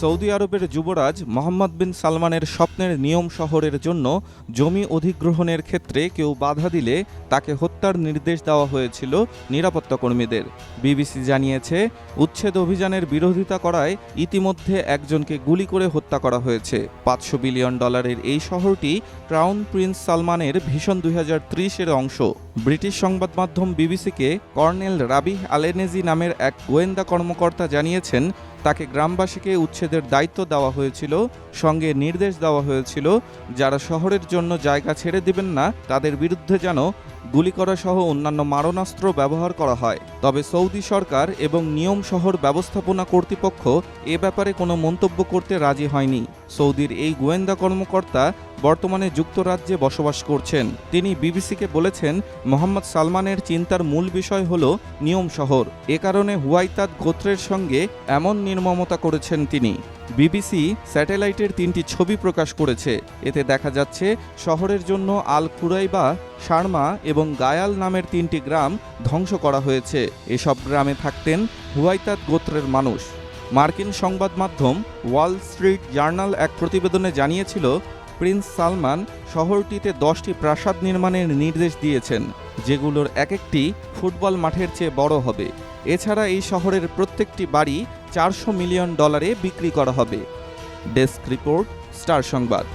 Saudi আরবের যুবরাজ মোহাম্মদ বিন সালমানের স্বপ্নের নিয়ম শহরের জন্য জমি অধিগ্রহণের ক্ষেত্রে কেউ বাধা দিলে তাকে হত্যার নির্দেশ দেওয়া হয়েছিল নিরাপত্তা কর্মীদের বিবিসি জানিয়েছে, উচ্ছেদ অভিযানের বিরোধিতা করায় ইতিমধ্যে একজনকে গুলি করে হত্যা করা হয়েছে। পাঁচশো বিলিয়ন ডলারের এই শহরটি ক্রাউন প্রিন্স সালমানের ভীষণ দুই এর অংশ। ব্রিটিশ সংবাদ মাধ্যম বিবিসিকে কর্নেল রাবিহ আলেনেজি নামের এক গোয়েন্দা কর্মকর্তা জানিয়েছেন তাকে গ্রামবাসীকে উচ্ছেদের দায়িত্ব দেওয়া হয়েছিল, সঙ্গে নির্দেশ দেওয়া হয়েছিল, যারা শহরের জন্য জায়গা ছেড়ে দেবেন না, তাদের বিরুদ্ধে যেন গুলি করা সহ অন্যান্য মারণাস্ত্র ব্যবহার করা হয়। তবে সৌদি সরকার এবং নিয়ম শহর ব্যবস্থাপনা কর্তৃপক্ষ এ ব্যাপারে কোনো মন্তব্য করতে রাজি হয়নি। সৌদির এই গোয়েন্দা কর্মকর্তা বর্তমানে যুক্তরাজ্যে বসবাস করছেন। তিনি বিবিসিকে বলেছেন, মোহাম্মদ সালমানের চিন্তার মূল বিষয় হল নিয়ম শহর। এ কারণে হুয়াইতাদ গোত্রের সঙ্গে এমন নির্মমতা করেছেন তিনি। বিবিসি স্যাটেলাইটের তিনটি ছবি প্রকাশ করেছে। এতে দেখা যাচ্ছে, শহরের জন্য আল খুরাইবা শার্মা এবং গায়াল নামের তিনটি গ্রাম ধ্বংস করা হয়েছে। এসব গ্রামে থাকতেন হুয়াইতাদ গোত্রের মানুষ। মার্কিন সংবাদ মাধ্যম ওয়াল স্ট্রিট জার্নাল এক প্রতিবেদনে জানিয়েছিল প্রিন্স সালমান শহরটিতে দশটি প্রাসাদ নির্মাণের নির্দেশ দিয়েছেন, যেগুলোর এক একটি ফুটবল মাঠের চেয়ে বড় হবে। এছাড়া এই শহরের প্রত্যেকটি বাড়ি চারশো মিলিয়ন ডলারে বিক্রি করা হবে। ডেস্ক রিপোর্ট, স্টার সংবাদ।